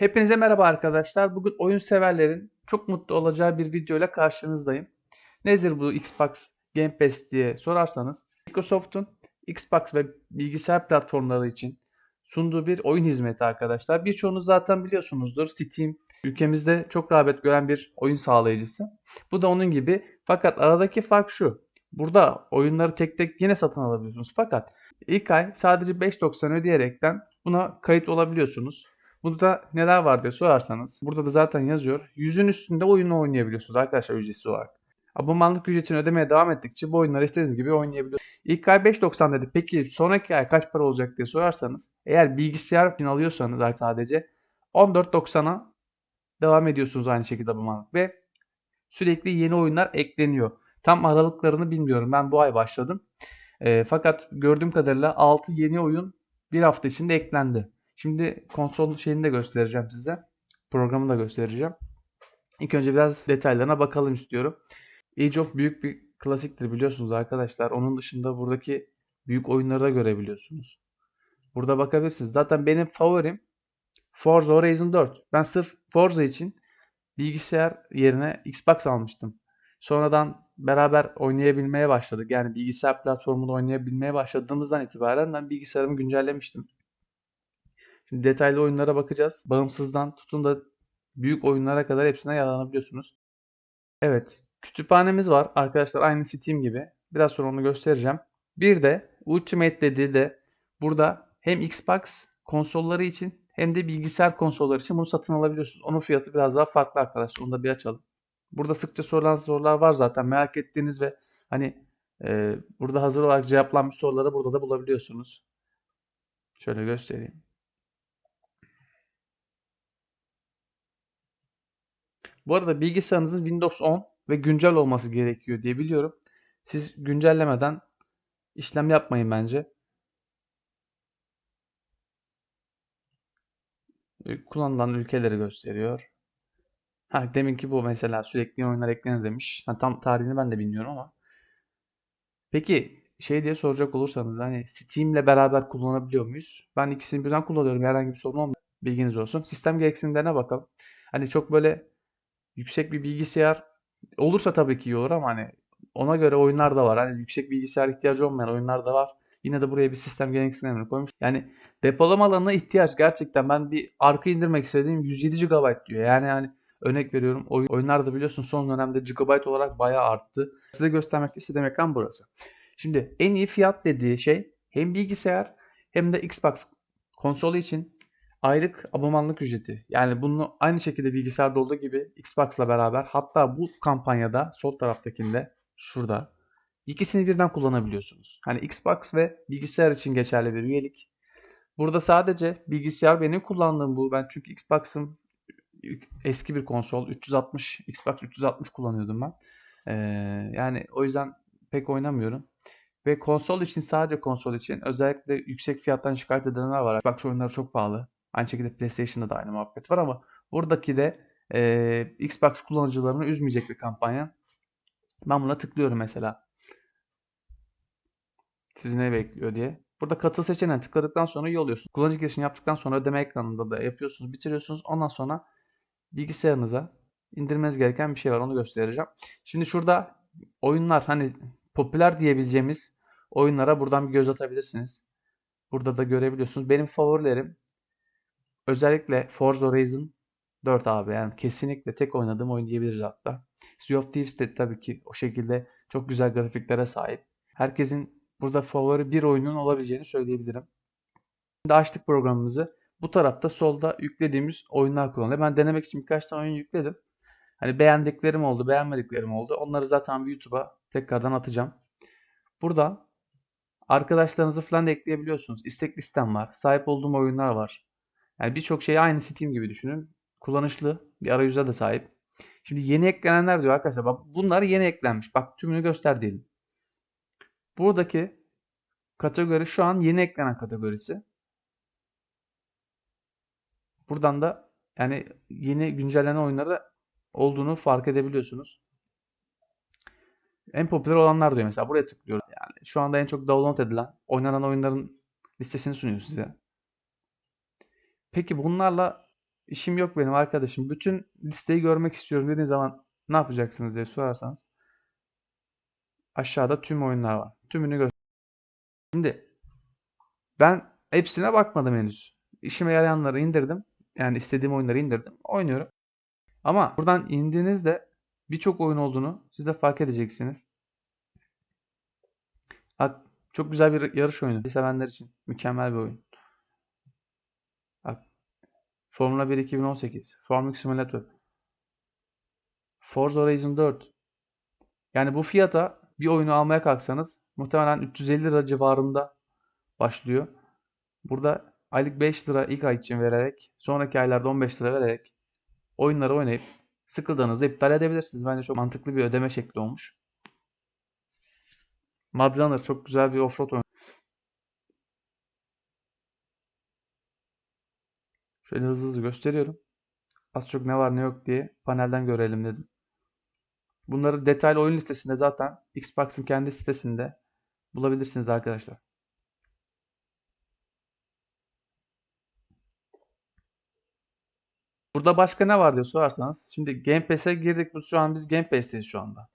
Hepinize merhaba arkadaşlar. Bugün oyun severlerin çok mutlu olacağı bir video ile karşınızdayım. Nedir bu Xbox Game Pass diye sorarsanız Microsoft'un Xbox ve bilgisayar platformları için sunduğu bir oyun hizmeti arkadaşlar. Birçoğunuz zaten biliyorsunuzdur. Steam ülkemizde çok rağbet gören bir oyun sağlayıcısı. Bu da onun gibi. Fakat aradaki fark şu. Burada oyunları tek tek yine satın alabiliyorsunuz. Fakat ilk ay sadece 5.90 ödeyerekten buna kayıt olabiliyorsunuz. Burada neler var diye sorarsanız burada da zaten yazıyor. Yüzün üstünde oyunu oynayabiliyorsunuz arkadaşlar ücretsiz olarak. Abonmanlık ücretini ödemeye devam ettikçe bu oyunları istediğiniz gibi oynayabiliyorsunuz. İlk ay 5.90 dedi. Peki sonraki ay kaç para olacak diye sorarsanız eğer bilgisayar için alıyorsanız sadece 14.90'a devam ediyorsunuz aynı şekilde abonmanlık ve sürekli yeni oyunlar ekleniyor. Tam aralıklarını bilmiyorum. Ben bu ay başladım. E, fakat gördüğüm kadarıyla 6 yeni oyun bir hafta içinde eklendi. Şimdi konsol şeyini de göstereceğim size. Programı da göstereceğim. İlk önce biraz detaylarına bakalım istiyorum. Age of büyük bir klasiktir biliyorsunuz arkadaşlar. Onun dışında buradaki büyük oyunları da görebiliyorsunuz. Burada bakabilirsiniz. Zaten benim favorim Forza Horizon 4. Ben sırf Forza için bilgisayar yerine Xbox almıştım. Sonradan beraber oynayabilmeye başladık. Yani bilgisayar platformunda oynayabilmeye başladığımızdan itibaren ben bilgisayarımı güncellemiştim. Şimdi detaylı oyunlara bakacağız. Bağımsızdan tutun da büyük oyunlara kadar hepsine yararlanabiliyorsunuz. Evet, kütüphanemiz var arkadaşlar aynı Steam gibi. Biraz sonra onu göstereceğim. Bir de Ultimate dediği de burada hem Xbox konsolları için hem de bilgisayar konsolları için bunu satın alabiliyorsunuz. Onun fiyatı biraz daha farklı arkadaşlar. Onu da bir açalım. Burada sıkça sorulan sorular var zaten. Merak ettiğiniz ve hani e, burada hazır olarak cevaplanmış soruları burada da bulabiliyorsunuz. Şöyle göstereyim. Bu arada bilgisayarınızın Windows 10 ve güncel olması gerekiyor diye biliyorum. Siz güncellemeden işlem yapmayın bence. Kullanılan ülkeleri gösteriyor. Ha deminki bu mesela sürekli oyunlar eklenir demiş. Ha, tam tarihini ben de bilmiyorum ama. Peki şey diye soracak olursanız hani Steam ile beraber kullanabiliyor muyuz? Ben ikisini birden kullanıyorum. Herhangi bir sorun olmuyor. Bilginiz olsun. Sistem gereksinimlerine bakalım. Hani çok böyle yüksek bir bilgisayar olursa tabii ki iyi olur ama hani ona göre oyunlar da var. Hani yüksek bilgisayar ihtiyacı olmayan oyunlar da var. Yine de buraya bir sistem gereksinimlerini koymuş. Yani depolama alanına ihtiyaç gerçekten ben bir arka indirmek istediğim 107 GB diyor. Yani yani örnek veriyorum oyun, oyunlar da biliyorsun son dönemde GB olarak bayağı arttı. Size göstermek istediğim ekran burası. Şimdi en iyi fiyat dediği şey hem bilgisayar hem de Xbox konsolu için aylık abonmanlık ücreti. Yani bunu aynı şekilde bilgisayarda olduğu gibi Xbox'la beraber hatta bu kampanyada sol taraftakinde şurada ikisini birden kullanabiliyorsunuz. Hani Xbox ve bilgisayar için geçerli bir üyelik. Burada sadece bilgisayar benim kullandığım bu. Ben çünkü Xbox'ım eski bir konsol 360 Xbox 360 kullanıyordum ben. Ee, yani o yüzden pek oynamıyorum. Ve konsol için sadece konsol için özellikle yüksek fiyattan şikayet edenler var. Xbox oyunları çok pahalı. Aynı şekilde PlayStation'da da aynı muhabbet var ama buradaki de e, Xbox kullanıcılarını üzmeyecek bir kampanya. Ben buna tıklıyorum mesela. Sizi ne bekliyor diye. Burada katıl seçeneğine tıkladıktan sonra yolluyorsunuz. Kullanıcı girişini yaptıktan sonra ödeme ekranında da yapıyorsunuz, bitiriyorsunuz. Ondan sonra bilgisayarınıza indirmeniz gereken bir şey var. Onu göstereceğim. Şimdi şurada oyunlar hani popüler diyebileceğimiz oyunlara buradan bir göz atabilirsiniz. Burada da görebiliyorsunuz. Benim favorilerim özellikle Forza Horizon 4 abi. Yani kesinlikle tek oynadığım oyun diyebiliriz hatta. Sea of Thieves de tabii ki o şekilde çok güzel grafiklere sahip. Herkesin burada favori bir oyunun olabileceğini söyleyebilirim. Şimdi açtık programımızı. Bu tarafta solda yüklediğimiz oyunlar kullanılıyor. Ben denemek için birkaç tane oyun yükledim. Hani beğendiklerim oldu, beğenmediklerim oldu. Onları zaten YouTube'a tekrardan atacağım. Burada arkadaşlarınızı falan da ekleyebiliyorsunuz. İstek listem var. Sahip olduğum oyunlar var. Yani birçok şey aynı Steam gibi düşünün. Kullanışlı bir arayüze de sahip. Şimdi yeni eklenenler diyor arkadaşlar. Bak bunlar yeni eklenmiş. Bak tümünü göster diyelim. Buradaki kategori şu an yeni eklenen kategorisi. Buradan da yani yeni güncellenen oyunları olduğunu fark edebiliyorsunuz. En popüler olanlar diyor mesela. Buraya tıklıyoruz. Yani şu anda en çok download edilen, oynanan oyunların listesini sunuyor size. Peki bunlarla işim yok benim arkadaşım. Bütün listeyi görmek istiyorum dediğiniz zaman ne yapacaksınız diye sorarsanız aşağıda tüm oyunlar var. Tümünü göster. Şimdi ben hepsine bakmadım henüz. İşime yarayanları indirdim. Yani istediğim oyunları indirdim. Oynuyorum. Ama buradan indiğinizde birçok oyun olduğunu siz de fark edeceksiniz. Çok güzel bir yarış oyunu. Sevenler için mükemmel bir oyun. Formula 1 2018, Formula Simulator, Forza Horizon 4. Yani bu fiyata bir oyunu almaya kalksanız muhtemelen 350 lira civarında başlıyor. Burada aylık 5 lira ilk ay için vererek, sonraki aylarda 15 lira vererek oyunları oynayıp sıkıldığınızda iptal edebilirsiniz. Bence çok mantıklı bir ödeme şekli olmuş. Mud Runner çok güzel bir offroad oyunu. Şöyle hızlı hızlı gösteriyorum. Az çok ne var ne yok diye panelden görelim dedim. Bunları detaylı oyun listesinde zaten Xbox'ın kendi sitesinde bulabilirsiniz arkadaşlar. Burada başka ne var diye sorarsanız. Şimdi Game Pass'e girdik. Bu şu an biz Game Pass'teyiz şu anda.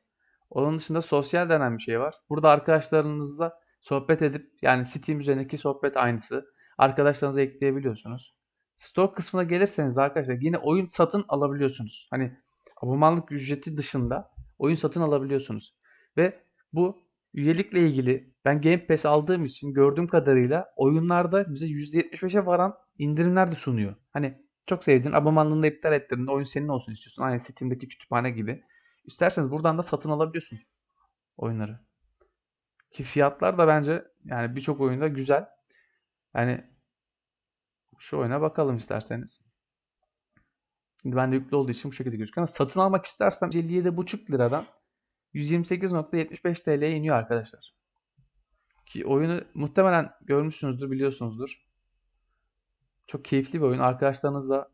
Onun dışında sosyal denen bir şey var. Burada arkadaşlarınızla sohbet edip yani Steam üzerindeki sohbet aynısı. Arkadaşlarınızı ekleyebiliyorsunuz. Store kısmına gelirseniz arkadaşlar yine oyun satın alabiliyorsunuz. Hani abonmanlık ücreti dışında oyun satın alabiliyorsunuz. Ve bu üyelikle ilgili ben Game Pass aldığım için gördüğüm kadarıyla oyunlarda bize %75'e varan indirimler de sunuyor. Hani çok sevdiğin abonmanlığını da iptal ettiğinde oyun senin olsun istiyorsun. Aynı Steam'deki kütüphane gibi. İsterseniz buradan da satın alabiliyorsunuz oyunları. Ki fiyatlar da bence yani birçok oyunda güzel. Yani şu oyuna bakalım isterseniz. Şimdi ben de yüklü olduğu için bu şekilde gözüküyor. Ama satın almak istersem 57,5 liradan 128.75 TL'ye iniyor arkadaşlar. Ki oyunu muhtemelen görmüşsünüzdür, biliyorsunuzdur. Çok keyifli bir oyun. Arkadaşlarınızla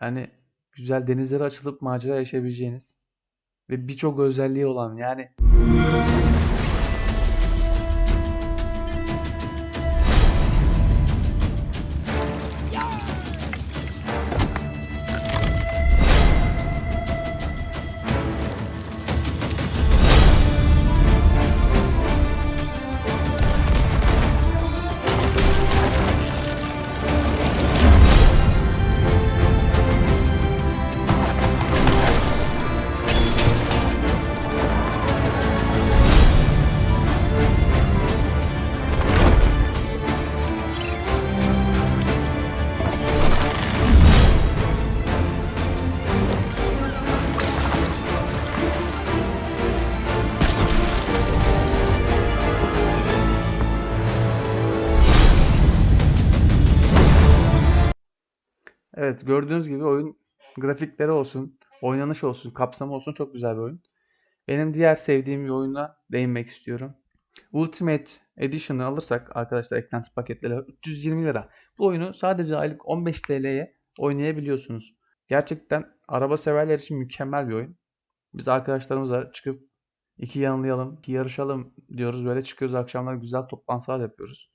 yani güzel denizlere açılıp macera yaşayabileceğiniz ve birçok özelliği olan yani Gördüğünüz gibi oyun grafikleri olsun, oynanış olsun, kapsamı olsun çok güzel bir oyun. Benim diğer sevdiğim bir oyuna değinmek istiyorum. Ultimate Edition'ı alırsak arkadaşlar eklenti paketleri 320 lira. Bu oyunu sadece aylık 15 TL'ye oynayabiliyorsunuz. Gerçekten araba severler için mükemmel bir oyun. Biz arkadaşlarımızla çıkıp iki yanlayalım, iki yarışalım diyoruz. Böyle çıkıyoruz akşamlar güzel toplantılar yapıyoruz.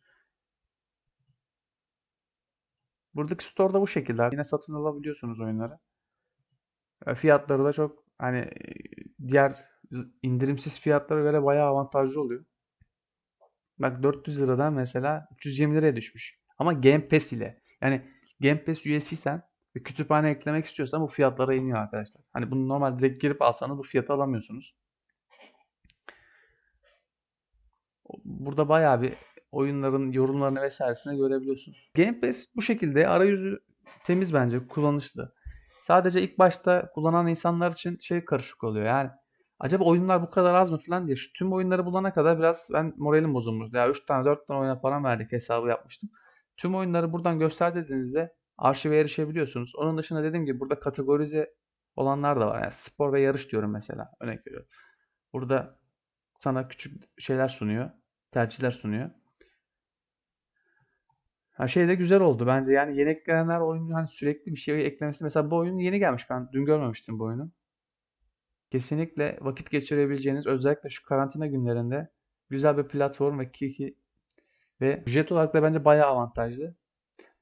Buradaki store'da bu şekilde. Yine satın alabiliyorsunuz oyunları. E, Fiyatları da çok hani e, diğer indirimsiz fiyatlara göre bayağı avantajlı oluyor. Bak 400 liradan mesela 320 liraya düşmüş. Ama Game Pass ile. Yani Game Pass üyesiysen ve kütüphane eklemek istiyorsan bu fiyatlara iniyor arkadaşlar. Hani bunu normal direkt girip alsanız bu fiyatı alamıyorsunuz. Burada bayağı bir oyunların yorumlarını vesairesini görebiliyorsunuz. Game Pass bu şekilde arayüzü temiz bence, kullanışlı. Sadece ilk başta kullanan insanlar için şey karışık oluyor. Yani acaba oyunlar bu kadar az mı falan diye. Şu tüm oyunları bulana kadar biraz ben moralim bozulmuş. Ya 3 tane 4 tane oyuna param verdik hesabı yapmıştım. Tüm oyunları buradan göster dediğinizde arşive erişebiliyorsunuz. Onun dışında dediğim gibi burada kategorize olanlar da var. Yani spor ve yarış diyorum mesela. Örnek veriyorum. Burada sana küçük şeyler sunuyor. Tercihler sunuyor. Ha şey de güzel oldu bence. Yani yeni eklenenler oyunu hani sürekli bir şey eklemesi. Mesela bu oyun yeni gelmiş. Ben dün görmemiştim bu oyunu. Kesinlikle vakit geçirebileceğiniz özellikle şu karantina günlerinde güzel bir platform ve kiki ve ücret olarak da bence bayağı avantajlı.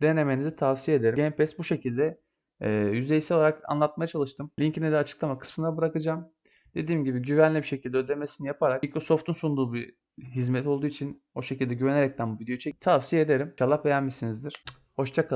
Denemenizi tavsiye ederim. Game Pass bu şekilde e, yüzeysel olarak anlatmaya çalıştım. Linkini de açıklama kısmına bırakacağım. Dediğim gibi güvenli bir şekilde ödemesini yaparak Microsoft'un sunduğu bir hizmet olduğu için o şekilde güvenerekten bu videoyu çek tavsiye ederim. İnşallah beğenmişsinizdir. Hoşçakalın.